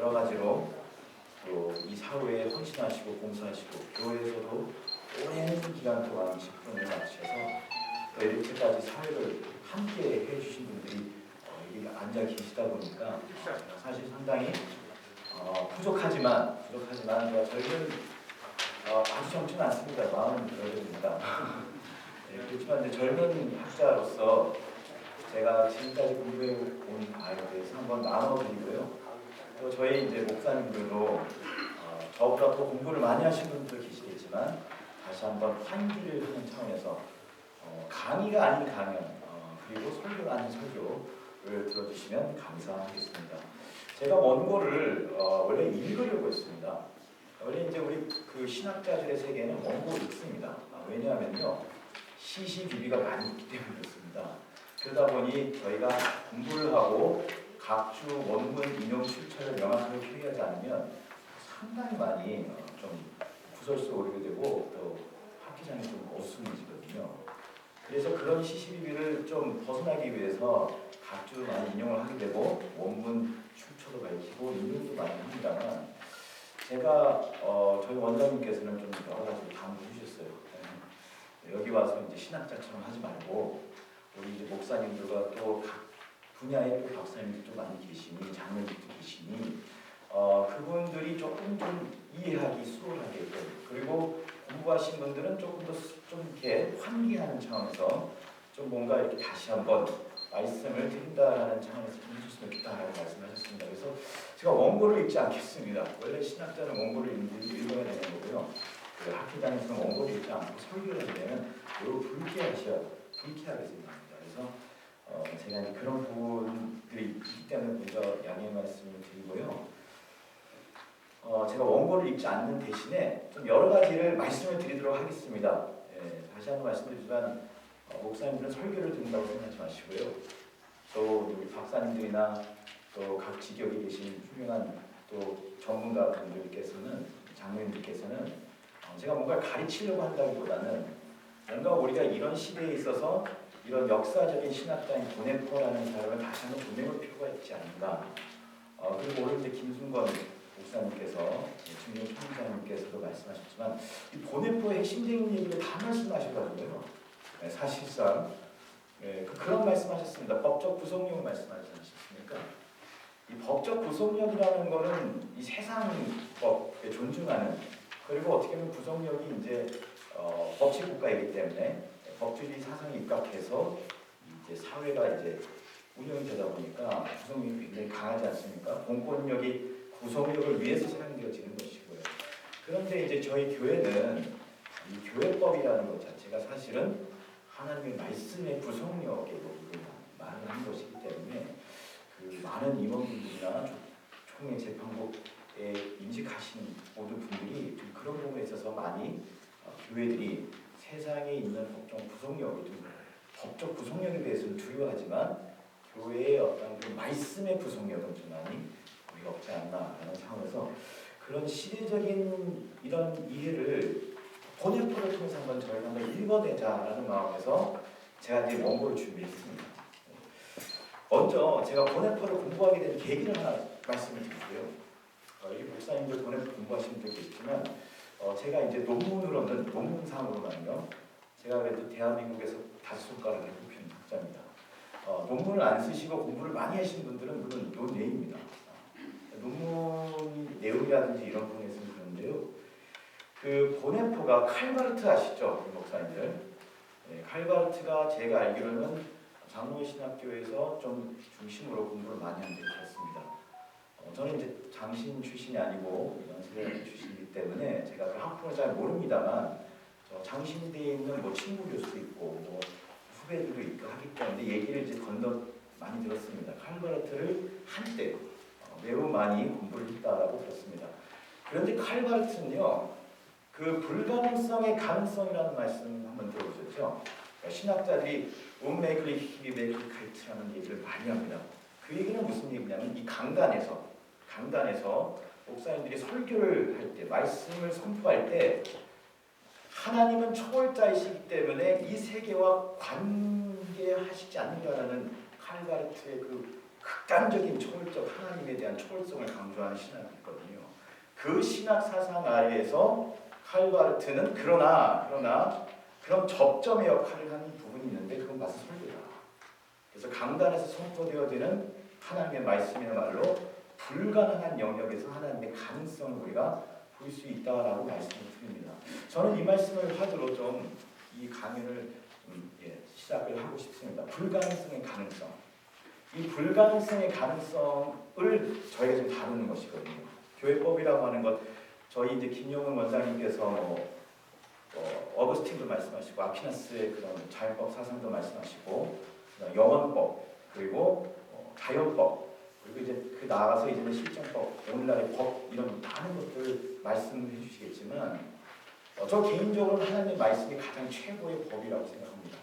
여러 가지로 또 이 사회에 헌신하시고 봉사하시고 교회에서도 오랜 기간 동안 직분을 맡으셔서 또 이렇게까지 사회를 함께 해주신 분들이 어, 여기 앉아 계시다 보니까 사실 상당히 어, 부족하지만 부족하지만 젊은 어, 아주 젊지는 않습니다. 마흔 여덟입니다. 네, 그렇지만 젊은 학자로서 제가 지금까지 공부해 온 바에 대해서 한번 나눠드리고요. 또 저희 이제 목사님들도 어, 저보다 더 공부를 많이 하신 분들도 계시겠지만 다시 한번 환기를 하는 차원에서 어, 강의가 아닌 강연 어, 그리고 설교가 아닌 설교를 들어주시면 감사하겠습니다. 제가 원고를 어, 원래 읽으려고 했습니다. 원래 이제 우리 그 신학자들의 세계는 원고를 읽습니다. 아, 왜냐하면요 시시 비비가 많이 있기 때문에 그렇습니다. 그러다 보니 저희가 공부를 하고 각주 원문 인용 출처를 명확하게 표기하지 않으면 상당히 많이 어, 좀 구설수 오르게 되고 또 학기장이 좀 어수선해지거든요. 그래서 그런 시시비비를 좀 벗어나기 위해서 각주 많이 인용을 하게 되고 원문 출처도 밝히고 인용도 많이 합니다만 제가 어, 저희 원장님께서는 좀 여러 가지 당부해 주셨어요. 네. 여기 와서 이제 신학자처럼 하지 말고 우리 이제 목사님들과 또 각 분야의 또 박사님들도 많이 계시니 장로님도 계시니 어, 그분들이 조금 좀 이해하기 수월하게끔 그리고 공부하신 분들은 조금 더 좀 이렇게 환기하는 차원에서 좀 뭔가 이렇게 다시 한번 말씀을 드린다라는 차원에서 좀 해줬으면 좋겠다라고 말씀하셨습니다. 그래서 제가 원고를 읽지 않겠습니다. 원래 신학자는 원고를 읽- 읽어야 되는 거고요. 그 학회장에서는 원고를 읽지 않고 설교를 하면 매우 불쾌하셔, 불쾌하게 생각합니다. 그래서 어, 제가 이제 그런 부분들이 있기 때문에 먼저 양해 말씀을 드리고요. 어, 제가 원고를 읽지 않는 대신에 좀 여러 가지를 말씀을 드리도록 하겠습니다. 예, 다시 한번 말씀드리지만 어, 목사님들은 설교를 듣는다고 생각하지 마시고요. 또 우리 박사님들이나 또 각 지역에 계신 훌륭한 또 전문가 분들께서는 장로님들께서는 어, 제가 뭔가 가르치려고 한다기보다는 뭔가 우리가 이런 시대에 있어서 이런 역사적인 신학자인 보네포라는 사람을 다시 한번 보내볼 필요가 있지 않는가. 어, 그리고 오늘 이제 김순건 목사님께서 중경 총장님께서도 말씀하셨지만 이 보네포의 핵심적인 얘기를 다 말씀하셔가지고요. 네, 사실상 예, 그- 그런 말씀하셨습니다. 법적 구속력을 말씀하지 않으셨습니까? 이 법적 구속력이라는 거는 이 세상 법에 존중하는 그리고 어떻게 보면 구속력이 이제 어, 법치 국가이기 때문에 법주주의 사상에 입각해서 이제 사회가 이제 운영이 되다 보니까 구속력이 굉장히 강하지 않습니까? 공권력이 구속력을 위해서 사용되어지는 것이고요. 그런데 이제 저희 교회는 이 교회법이라는 것 자체가 사실은 하나님의 말씀의 우리가 말을 하는 것이기 때문에 그 많은 임원분들이나 총회 재판국에 임직하시는 모든 분들이 좀 그런 부분에 있어서 많이 어, 교회들이 세상에 있는 법정 구속력이 좀 법적 구속력에 대해서는 두려워하지만 교회의 어떤 그 말씀의 구속력은 좀 많이 우리가 없지 않나라는 상황에서 그런 시대적인 이런 이해를 본인포를 통해서 한번 저희가 한번 읽어내자라는 마음에서 제가 이제 원고를 준비했습니다. 먼저 제가 보네포를 공부하게 된 계기를 하나 말씀을 드릴게요. 어, 이 목사님들 보네포 공부하시는 분도 있지만 어, 제가 이제 논문으로는 논문상으로는요. 제가 그래도 대한민국에서 다섯 손가락에 꼽히는 학자입니다. 어, 논문을 안 쓰시고 공부를 많이 하신 분들은 물론 논외입니다. 어, 논문 내용이라든지 이런 부분에서는 그런데요. 그 보네포가 칼바르트 아시죠, 목사님들? 네, 칼바르트가 제가 알기로는 장로의 신학교에서 좀 중심으로 공부를 많이 한 적이 있었습니다. 어, 저는 이제 장신 출신이 아니고 연세대 출신이 기 때문에 제가 그 학부를 잘 모릅니다만 저 장신대에 있는 뭐 친구 교수도 있고 뭐 후배들도 있고 하기 때문에 얘기를 이제 건너 많이 들었습니다. 칼바르트를 한때 어, 매우 많이 공부를 했다라고 들었습니다. 그런데 칼바르트는요, 그 불가능성의 가능성이라는 말씀 한번 들어보셨죠? 그러니까 신학자들이 운메이클리 히비메이클카이트라는 얘기를 많이 합니다. 그 얘기는 무슨 얘기냐면 이 강단에서 강단에서 목사님들이 설교를 할 때, 말씀을 선포할 때 하나님은 초월자이시기 때문에 이 세계와 관계하시지 않는다라는 칼바르트의 그 극단적인 초월적 하나님에 대한 초월성을 강조하는 신학이 있거든요. 그 신학 사상 아래에서 칼바르트는 그러나 그러나 그런 접점의 역할을 하는 부분이 있는데 그건 바로 설교다. 그래서 강단에서 선포되어지는 하나님의 말씀이야말로 불가능한 영역에서 하나님의 가능성을 우리가 볼 수 있다라고 말씀을 드립니다. 저는 이 말씀을 화두로 좀 이 강연을 좀, 예, 시작을 하고 싶습니다. 불가능성의 가능성. 이 불가능성의 가능성을 저희가 좀 다루는 것이거든요. 교회법이라고 하는 것, 저희 이제 김용은 원장님께서 뭐, 어, 어거스틴도 말씀하시고 아퀴나스의 그런 자연법 사상도 말씀하시고 영원법 그리고 어, 자연법 그리고 이제 그 나아가서 이제는 실정법 오늘날의 법 이런 많은 것들 말씀해 주시겠지만 어, 저 개인적으로는 하나님의 말씀이 가장 최고의 법이라고 생각합니다.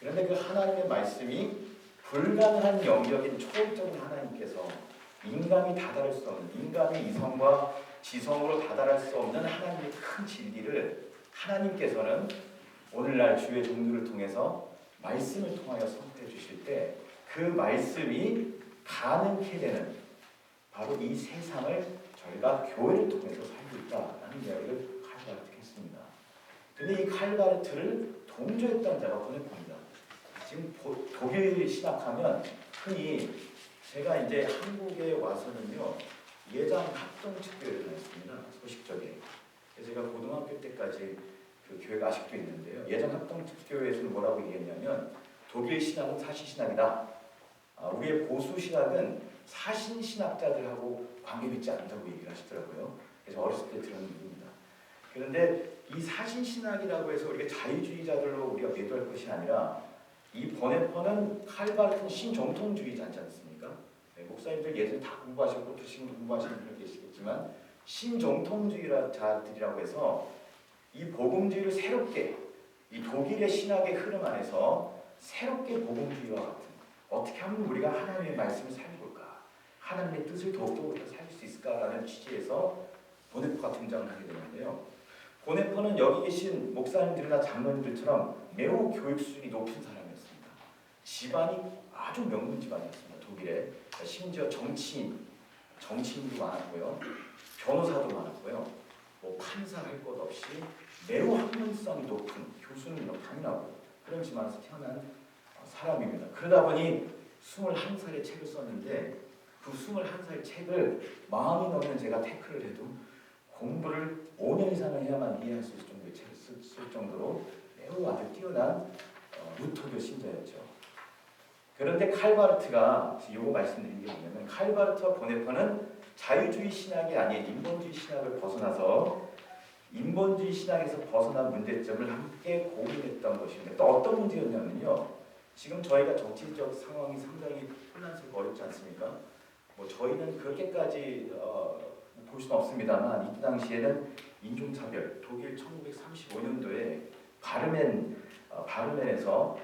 그런데 그 하나님의 말씀이 불가능한 영역인 초월적인 하나님께서 인간이 다다를 수 없는 인간의 이성과 지성으로 다다를 수 없는 하나님의 큰 진리를 하나님께서는 오늘날 주의 종들을 통해서 말씀을 통하여 선포해 주실 때 그 말씀이 가능케 되는 바로 이 세상을 저희가 교회를 통해서 살고 있다라는 이야기를 칼바르트 했습니다. 근데 이 칼바르트를 동조했던 자가 보네포입니다. 지금 보- 독일 신학하면 흔히 제가 이제 한국에 와서는요 예장 합동 측교회를 다녔습니다. 소식적에. 그래서 제가 고등학교 때까지 그 교회가 아직도 있는데요. 예전 합동 특교회에서는 뭐라고 얘기했냐면 독일 신학은 사신 신학이다. 아, 우리의 보수 신학은 사신 신학자들하고 관계 맺지 않는다고 얘기를 하시더라고요. 그래서 어렸을 때 들은 얘기입니다. 그런데 이 사신 신학이라고 해서 우리가 자유주의자들로 우리가 매도할 것이 아니라 이 버네퍼는 칼바르트는 신정통주의자지 않습니까? 네, 목사님들 예전에 다 공부하셨고 또 지금 공부하시는 분들 계시겠지만 신정통주의자들이라고 해서 이 복음주의를 새롭게 이 독일의 신학의 흐름 안에서 새롭게 복음주의와 같은 어떻게 하면 우리가 하나님의 말씀을 살볼까 하나님의 뜻을 더욱더 살릴 수 있을까라는 취지에서 보네포가 등장을 하게 되는데요. 보네포는 여기 계신 목사님들이나 장로님들처럼 매우 교육 수준이 높은 사람이었습니다. 집안이 아주 명문 집안이었습니다. 독일에 심지어 정치인, 정치인도 많았고요, 변호사도 많았고요, 뭐 판사 할 것 없이 매우 학문성이 높은 교수는 당연하고 그런 집안에서 태어난 어, 사람입니다. 그러다 보니 21살에 책을 썼는데 그 21살 책을 마음이 넘는 제가 태클을 해도 공부를 5년 이상을 해야만 이해할 수 있을 정도의 책을 쓸, 쓸 정도로 매우 아주 뛰어난 어, 루터교 신자였죠. 그런데 칼바르트가 이거 말씀드린 게 뭐냐면 칼바르트와 보네퍼는 자유주의 신학이 아닌 인본주의 신학을 벗어나서 인본주의 신학에서 벗어난 문제점을 함께 고민했던 것입니다. 또 어떤 문제였냐면요. 지금 저희가 정치적 상황이 상당히 혼란스럽고 어렵지 않습니까? 뭐 저희는 그렇게까지 어, 볼 수는 없습니다만 이때 당시에는 인종차별, 독일 1935년도에 바르멘 어, 바르멘에서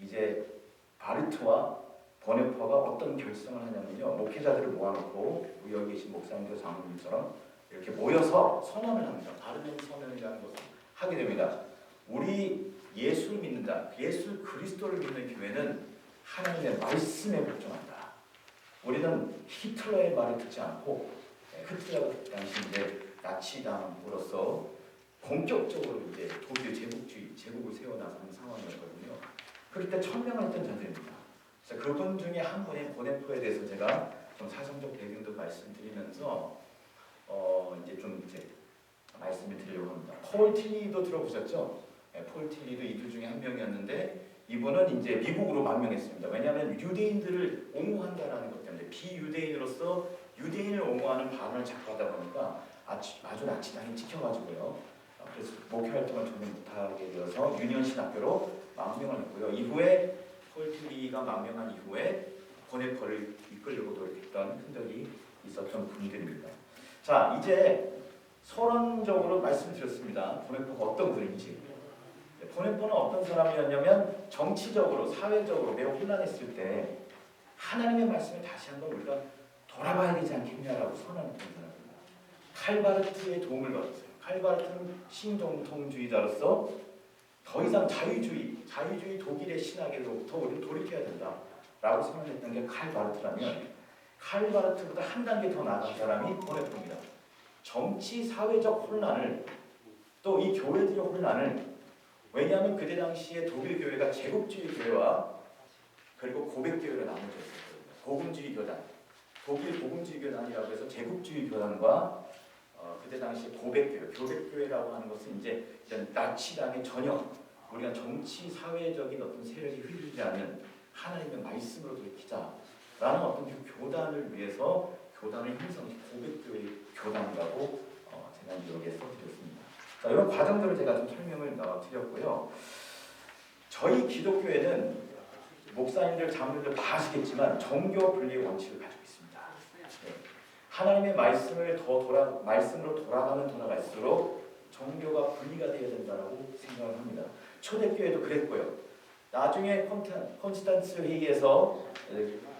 이제 바르트와 버네퍼가 어떤 결정을 하냐면요. 목회자들을 모아놓고 여기 계신 목사님들 장로님처럼 이렇게 모여서 선언을 합니다. 바르멘 선언이라는 것을 하게 됩니다. 우리 예수를 믿는 자, 예수 그리스도를 믿는 교회는 하나님의 말씀에 복종한다. 우리는 히틀러의 말을 듣지 않고 예, 히틀러가 그 당시 이제 나치당으로서 본격적으로 이제 독일 제국주의 제국을 세워나가는 상황이었거든요. 그럴 때 천명했던 자들입니다. 그래서 그분 중에 한 분인 보네포에 대해서 제가 좀 사정적 배경도 말씀드리면서 어 이제 좀 이제 말씀을 드리려고 합니다. 폴 틸리도 들어보셨죠? 네, 폴 틸리도 이들 중에 한 명이었는데 이분은 이제 미국으로 망명했습니다. 왜냐하면 유대인들을 옹호한다라는 것 때문에 비유대인으로서 유대인을 옹호하는 발언을 자꾸 하다 보니까 아주, 아주 나치당이 찍혀가지고요. 어, 그래서 목회 활동을 전혀 못하게 되어서 유니언 신학교로 망명을 했고요. 이후에 폴 틸리가 망명한 이후에 보네퍼를 이끌려고 노력했던 흔적이 있었던 분들입니다. 자, 이제 서론적으로 말씀드렸습니다. 보네퍼가 어떤 분인지. 네, 보네퍼는 어떤 사람이었냐면 정치적으로, 사회적으로 매우 혼란했을 때 하나님의 말씀을 다시 한번 우리가 돌아봐야 되지 않겠냐라고 선언했던 사람입니다. 칼바르트의 도움을 받았어요. 칼바르트는 신정통주의자로서 더 이상 자유주의, 자유주의 독일의 신학에로부터 우리는 돌이켜야 된다라고 선언했던 게 칼바르트라면 칼바르트보다 한 단계 더 나아간 사람이 보네포입니다. 정치 사회적 혼란을 또 이 교회들의 혼란을 왜냐하면 그때 당시에 독일 교회가 제국주의 교회와 그리고 고백 교회로 나눠져 있었거든요. 복음주의 교단, 독일 복음주의 교단이라고 해서 제국주의 교단과 어, 그때 당시 고백 교회, 교백 교회라고 하는 것은 이제 이런 나치당의 전혀 우리가 정치 사회적인 어떤 세력이 휘둘리지 않는 하나님의 말씀으로 돌이키자라는 어떤 그 교단을 위해서 교단을 형성시 고백 교회 교단이라고 어, 제가 여기에 써드렸습니다. 자, 이런 과정들을 제가 좀 설명을 어, 드렸고요. 저희 기독교회는 목사님들, 장로들 다 아시겠지만 정교 분리의 원칙을 가지고 있습니다. 네. 하나님의 말씀을 더 돌아 말씀으로 돌아가면 돌아갈수록 정교가 분리가 되어야 된다고 생각을 합니다. 초대교회도 그랬고요. 나중에 콘스탄츠 회의에서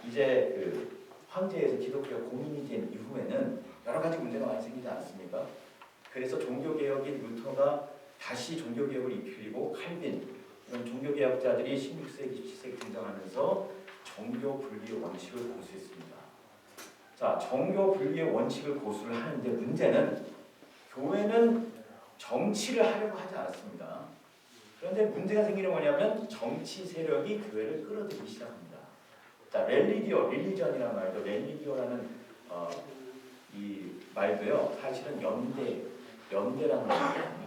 이제 그 황제에서 기독교가 공인이 된 이후에는 여러 가지 문제가 많이 생기지 않습니까? 그래서 종교개혁인 루터가 다시 종교개혁을 이끌고 칼빈 이런 종교개혁자들이 16세기, 17세기 등장하면서 정교 분리의 원칙을 고수했습니다. 자, 정교 분리의 원칙을 고수를 하는데 문제는 교회는 정치를 하려고 하지 않았습니다. 그런데 문제가 생기는 뭐냐면 정치 세력이 교회를 끌어들이기 시작합니다. 자, 렐리기오, 릴리전이라는 말도 렐리기오라는 어, 이 말도요. 사실은 연대, 연대라는 말이거든요.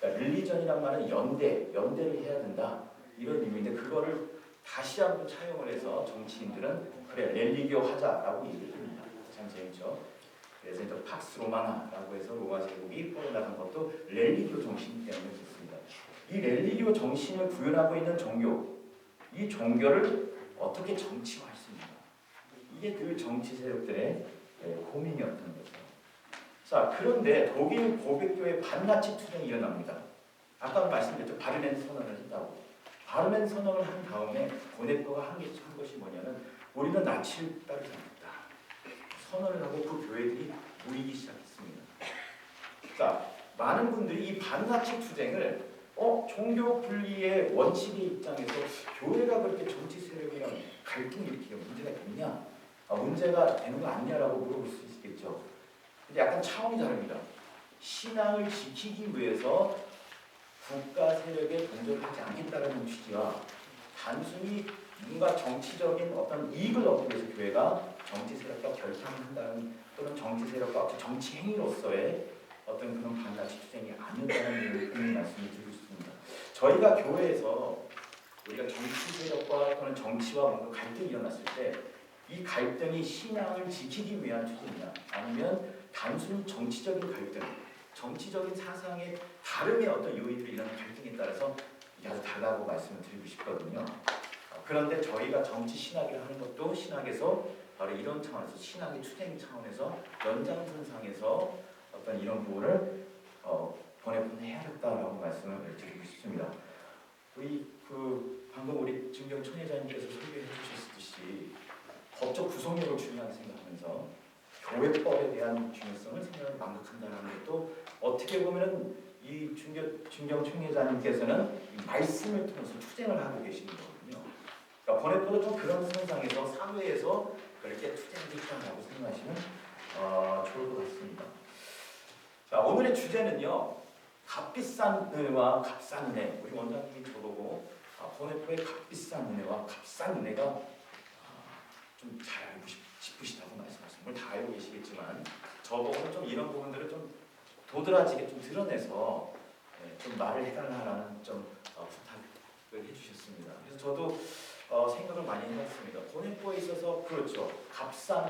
그러니까 릴리전이란 말은 연대, 연대를 해야 된다 이런 의미인데 그거를 다시 한번 차용을 해서 정치인들은 그래 렐리기오 하자라고 얘기를 합니다. 참 재밌죠. 그래서 이제 팍스 로마나라고 해서 로마 제국이 뻗어나간 것도 렐리기오 정신 때문에 그렇습니다. 이 렐리기오 정신을 구현하고 있는 종교, 이 종교를 어떻게 정치화했습니까? 이게 그 정치 세력들의 예, 고민이었던 거죠. 자, 그런데 독일 고백교의 반나치 투쟁이 일어납니다. 아까 말씀드렸죠. 바르멘 선언을 했다고. 바르멘 선언을 한 다음에 고네코가 한, 게, 한 것이 뭐냐면 우리는 나치를 따르지 않겠다. 선언을 하고 그 교회들이 모이기 시작했습니다. 자, 많은 분들이 이 반나치 투쟁을 어 종교 분리의 원칙의 입장에서 교회가 그렇게 정치 세력이랑 갈등이 일으키는 문제가 있냐? 아, 문제가 되는 거 아니냐라고 물어볼 수 있겠죠. 근데 약간 차원이 다릅니다. 신앙을 지키기 위해서 국가 세력에 동조하지 않겠다는 취지와 단순히 뭔가 정치적인 어떤 이익을 얻기 위해서 교회가 정치 세력과 결탁을 한다는 또는 정치 세력과 정치 행위로서의 어떤 그런 반나치 투쟁이 아니었다는 의미 말씀을 드리고 싶습니다. 저희가 교회에서 우리가 정치 세력과 또는 정치와 뭔가 갈등이 일어났을 때 이 갈등이 신앙을 지키기 위한 투쟁이냐 아니면 단순 정치적인 갈등, 정치적인 사상의 다름의 어떤 요인들이 일어나는 갈등에 따라서 아주 다르다고 말씀을 드리고 싶거든요. 어, 그런데 저희가 정치 신학을 하는 것도 신학에서 바로 이런 차원에서 신학의 투쟁 차원에서 연장선상에서 어떤 이런 부분을 어, 보내보내야겠다라고 말씀을 드리고 싶습니다. 우리 그 방금 우리 증경 총회장님께서 소개해 주셨듯이 법적 구속력을 중요하게 생각하면서 교회법에 대한 중요성을 생각을 망각한다는 것도 어떻게 보면은 이 중경, 총회장님께서는 이 말씀을 통해서 투쟁을 하고 계시는 거거든요. 그러니까 보내포도 좀 그런 선상에서 사회에서 그렇게 투쟁을 했다고 생각하시면 어, 좋을 것 같습니다. 자 오늘의 주제는요. 값비싼 은혜와 값싼 은혜. 우리 원장님이 저보고 아, 보네포의 값비싼 은혜와 값싼 은혜가 아, 좀 잘 알고 싶, 싶으시다고 말씀하시는 걸 다 알고 계시겠지만 저보고는 좀 이런 부분들을 좀 도드라지게 좀 드러내서 예, 좀 말을 해달라는 좀 어, 부탁을 해주셨습니다. 그래서 저도 어, 생각을 많이 해봤습니다. 보네포에 있어서 그렇죠. 값비싼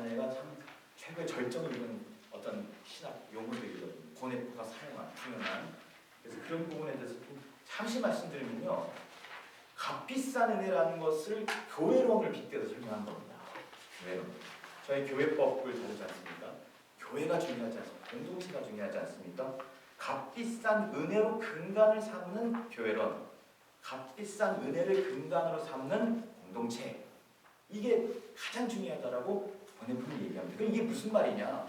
은혜가 참 최고의 절정을 이룬 어떤 신학 용어들이거든요. 보네포가 사용한 표현한 그래서 그런 부분에 대해서 좀 잠시 말씀드리면요. 값비싼 은혜라는 것을 교회론을 빗대서 설명한 겁니다. 교회론. 저희 교회법을 다루지 않습니까? 교회가 중요하지 않습니까? 공동체가 중요하지 않습니까? 값비싼 은혜로 근간을 삼는 교회론. 값비싼 은혜를 근간으로 삼는 공동체. 이게 가장 중요하다라고 번외품이 얘기합니다. 그럼 이게 무슨 말이냐?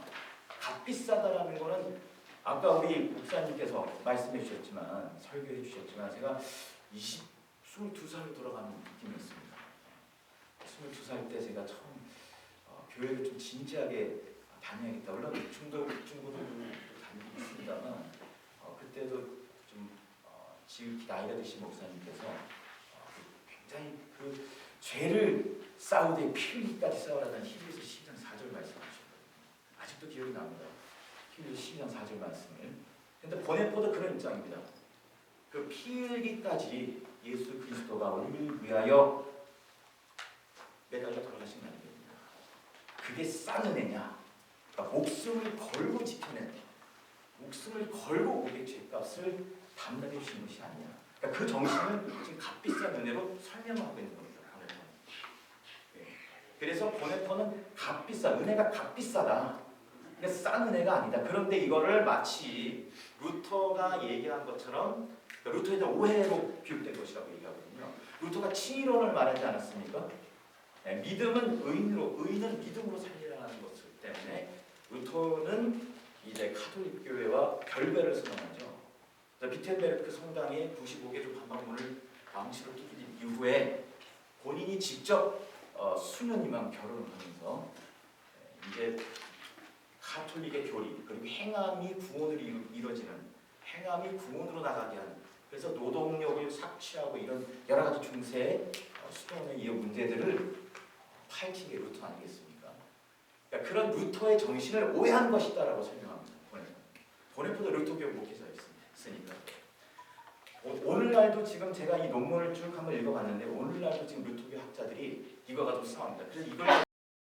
값비싸다라는 거는 아까 우리 목사님께서 말씀해 주셨지만 설교해 주셨지만 제가 20, 22살로 돌아가는 느낌이었습니다. 22살 때 제가 처음 어, 교회를 좀 진지하게 다녀야겠다. 물론 중도 중고등부 다니고 있습니다만 어, 그때도 좀 어, 지극히 나이가 드신 목사님께서 어, 굉장히 그 죄를 싸우되 피 흘리기까지 싸우라는 히브리서 10장 4절 말씀하셨거든요. 아직도 기억이 납니다. 히브리서 10장 4절 말씀을. 근데 보네포도 그런 입장입니다. 그피 흘리기까지 예수 그리스도가 우리를 위하여 매달려 돌아가신 게 아닙니다. 그게 싼 은혜냐? 그러니까 목숨을 걸고 지켜낸 목숨을 걸고 우리의 죄값을 담당해 주신 것이 아니야. 그러니까 그 정신을 지금 값비싼 은혜로 설명하고 있는 겁니다. 네. 그래서 보네포는 값비싸 은혜가 값비싸다. 그러니까 싼 은혜가 아니다. 그런데 이거를 마치 루터가 얘기한 것처럼 그러니까 루터에 대한 오해로 비롯된 것이라고 얘기하거든요. 루터가 칭의론을 말하지 않았습니까? 네, 믿음은 의인으로 의인은 믿음으로 살리라는 것 때문에 루터는 이제 카톨릭 교회와 결배를 선언하죠. 비텐베르크 성당의 95개 조 반박문을 망치로 두드린 이후에 본인이 직접 어, 수녀님과 결혼을 하면서 네, 이제 카톨릭의 교리 그리고 행함이 구원으로 이루, 이루어지는 행함이 구원으로 나가게 하는 그래서 노동력을 삭취하고 이런 여러 가지 중세 어, 수도원의 이 문제들을 파헤친 게 루터 아니겠습니까? 그러니까 그런 루터의 정신을 오해한 것이다라고 설명합니다. 보네포. 보네포도 루터교 목회자였으니까. 오- 오늘날도 지금 제가 이 논문을 쭉 한번 읽어봤는데 오늘날도 지금 루터교 학자들이 이거 가지고 싸웁니다. 그래서 이걸